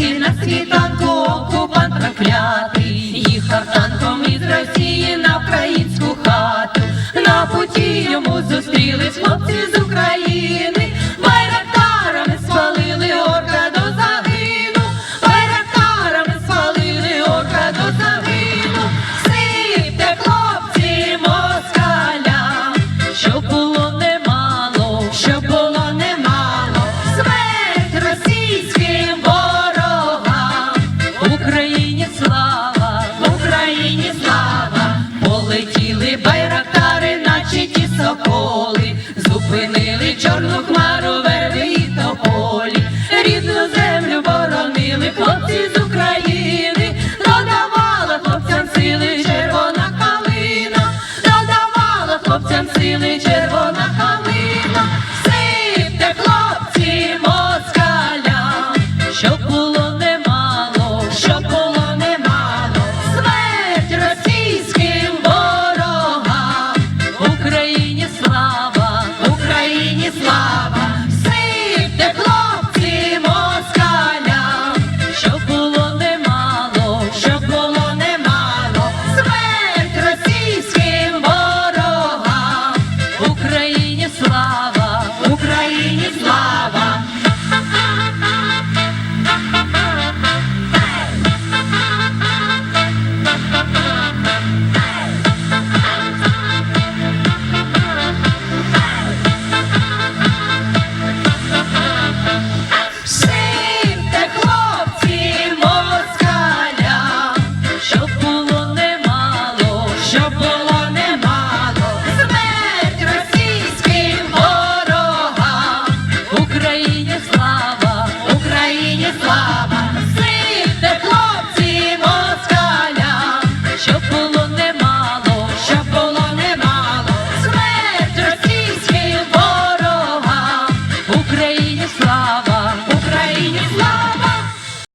ти на світанку окупант проклятий, їхав танком із Росії на українську хату. На путі йому зустрілись хлопці. чорну хмару ве. Україні слава!